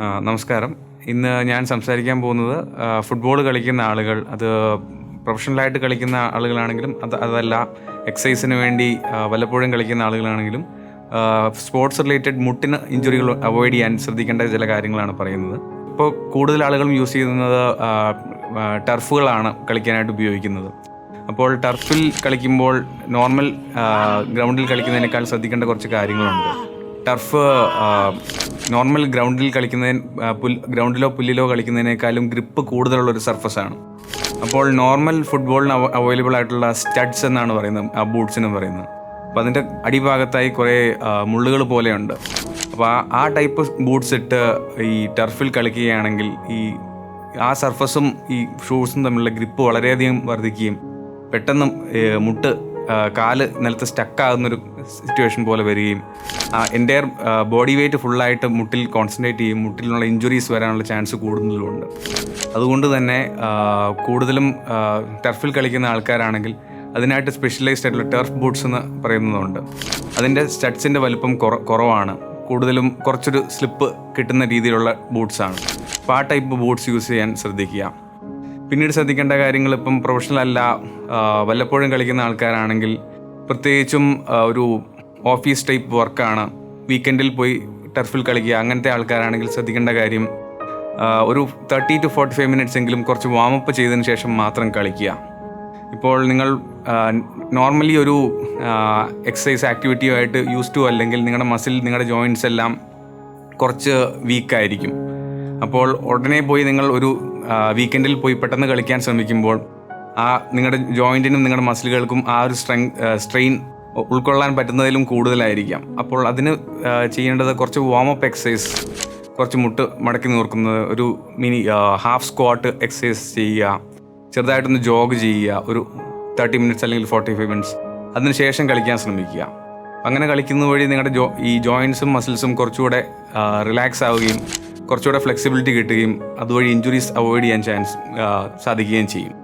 നമസ്കാരം. ഇന്ന് ഞാൻ സംസാരിക്കാൻ പോകുന്നത് ഫുട്ബോൾ കളിക്കുന്ന ആളുകൾ അത് പ്രൊഫഷണലായിട്ട് കളിക്കുന്ന ആളുകളാണെങ്കിലും അത് അതല്ല എക്സസൈസിന് വേണ്ടി വല്ലപ്പോഴും കളിക്കുന്ന ആളുകളാണെങ്കിലും സ്പോർട്സ് റിലേറ്റഡ് മുട്ടിന് ഇഞ്ചുറികൾ അവോയ്ഡ് ചെയ്യാൻ ശ്രദ്ധിക്കേണ്ട ചില കാര്യങ്ങളാണ് പറയുന്നത്. ഇപ്പോൾ കൂടുതൽ ആളുകളും യൂസ് ചെയ്യുന്നത് ടർഫുകളാണ് കളിക്കാനായിട്ട് ഉപയോഗിക്കുന്നത്. അപ്പോൾ ടർഫിൽ കളിക്കുമ്പോൾ നോർമൽ ഗ്രൗണ്ടിൽ കളിക്കുന്നതിനേക്കാൾ ശ്രദ്ധിക്കേണ്ട കുറച്ച് കാര്യങ്ങളുണ്ട്. ടർഫ് നോർമൽ ഗ്രൗണ്ടിൽ കളിക്കുന്നതിന് ഗ്രൗണ്ടിലോ പുല്ലിലോ കളിക്കുന്നതിനേക്കാളും ഗ്രിപ്പ് കൂടുതലുള്ള ഒരു സർഫസാണ്. അപ്പോൾ നോർമൽ ഫുട്ബോളിന് അവൈലബിൾ ആയിട്ടുള്ള സ്റ്റഡ്സ് എന്നാണ് പറയുന്നത് ആ ബൂട്ട്സിന് പറയുന്നത്. അപ്പോൾ അതിന്റെ അടിഭാഗത്തായി കുറേ മുള്ളുകൾ പോലെയുണ്ട്. അപ്പോൾ ആ ആ ടൈപ്പ് ബൂട്ട്സ് ഇട്ട് ഈ ടർഫിൽ കളിക്കുകയാണെങ്കിൽ ഈ ആ സർഫസും ഈ ഷൂസും തമ്മിലുള്ള ഗ്രിപ്പ് വളരെയധികം വർദ്ധിക്കുകയും പെട്ടെന്ന് മുട്ട് കാൽ നിലത്ത് സ്റ്റക്കാകുന്നൊരു സിറ്റുവേഷൻ പോലെ വരികയും എന്റെ ബോഡി വെയ്റ്റ് ഫുള്ളായിട്ട് മുട്ടിൽ കോൺസെൻട്രേറ്റ് ചെയ്യും മുട്ടിലുള്ള ഇഞ്ചുറീസ് വരാനുള്ള ചാൻസ് കൂടുതലുമുണ്ട് അതുകൊണ്ട് തന്നെ കൂടുതലും ടർഫിൽ കളിക്കുന്ന ആൾക്കാരാണെങ്കിൽ അതിനായിട്ട് സ്പെഷ്യലൈസ്ഡ് ആയിട്ടുള്ള ടർഫ് ബൂട്ട്സ് എന്ന് പറയുന്നതുണ്ട്. അതിന്റെ സ്റ്റഡ്സിന്റെ വലുപ്പം കുറവാണ്. കൂടുതലും കുറച്ചൊരു സ്ലിപ്പ് കിട്ടുന്ന രീതിയിലുള്ള ബൂട്ട്സാണ് അപ്പോൾ ആ ടൈപ്പ് ബൂട്ട്സ് യൂസ് ചെയ്യാൻ ശ്രദ്ധിക്കുക. പിന്നീട് ശ്രദ്ധിക്കേണ്ട കാര്യങ്ങൾ ഇപ്പം പ്രൊഫഷണൽ അല്ല വല്ലപ്പോഴും കളിക്കുന്ന ആൾക്കാരാണെങ്കിൽ പ്രത്യേകിച്ചും ഒരു ഓഫീസ് ടൈപ്പ് വർക്കാണ് വീക്കെൻഡിൽ പോയി ടർഫിൽ കളിക്കുക അങ്ങനത്തെ ആൾക്കാരാണെങ്കിൽ ശ്രദ്ധിക്കേണ്ട കാര്യം ഒരു thirty to forty five minutes എങ്കിലും കുറച്ച് വാമപ്പ് ചെയ്തതിന് ശേഷം മാത്രം കളിക്കുക. ഇപ്പോൾ നിങ്ങൾ നോർമലി ഒരു എക്സസൈസ് ആക്ടിവിറ്റിയുമായിട്ട് യൂസ് ടു അല്ലെങ്കിൽ നിങ്ങളുടെ മസിൽ നിങ്ങളുടെ ജോയിന്റ്സ് എല്ലാം കുറച്ച് വീക്കായിരിക്കും അപ്പോൾ ഉടനെ പോയി നിങ്ങൾ ഒരു വീക്കെൻഡിൽ പോയി പെട്ടെന്ന് കളിക്കാൻ ശ്രമിക്കുമ്പോൾ ആ നിങ്ങളുടെ ജോയിന്റിനും നിങ്ങളുടെ മസിലുകൾക്കും ആ ഒരു സ്ട്രെങ് സ്ട്രെയിൻ ഉൾക്കൊള്ളാൻ പറ്റുന്നതിലും കൂടുതലായിരിക്കാം. അപ്പോൾ അതിന് ചെയ്യേണ്ടത് കുറച്ച് വാമപ്പ് എക്സസൈസ് കുറച്ച് മുട്ട് മടക്കി നോർക്കുന്നത് ഒരു മിനി ഹാഫ് സ്ക്വാട്ട് എക്സസൈസ് ചെയ്യുക ചെറുതായിട്ടൊന്ന് ജോഗ് ചെയ്യുക ഒരു തേർട്ടി മിനിറ്റ്സ് അല്ലെങ്കിൽ ഫോർട്ടി ഫൈവ് മിനിറ്റ്സ് അതിനുശേഷം കളിക്കാൻ ശ്രമിക്കുക. അങ്ങനെ കളിക്കുന്ന വഴി നിങ്ങളുടെ ജോ ഈ ജോയിൻസും മസിൽസും കുറച്ചുകൂടെ റിലാക്സ് ആവുകയും കുറച്ചുകൂടെ ഫ്ലെക്സിബിലിറ്റി കിട്ടുകയും അതുവഴി ഇഞ്ചുറീസ് അവോയ്ഡ് ചെയ്യാൻ ചാൻസ് സാധിക്കുകയും ചെയ്യും.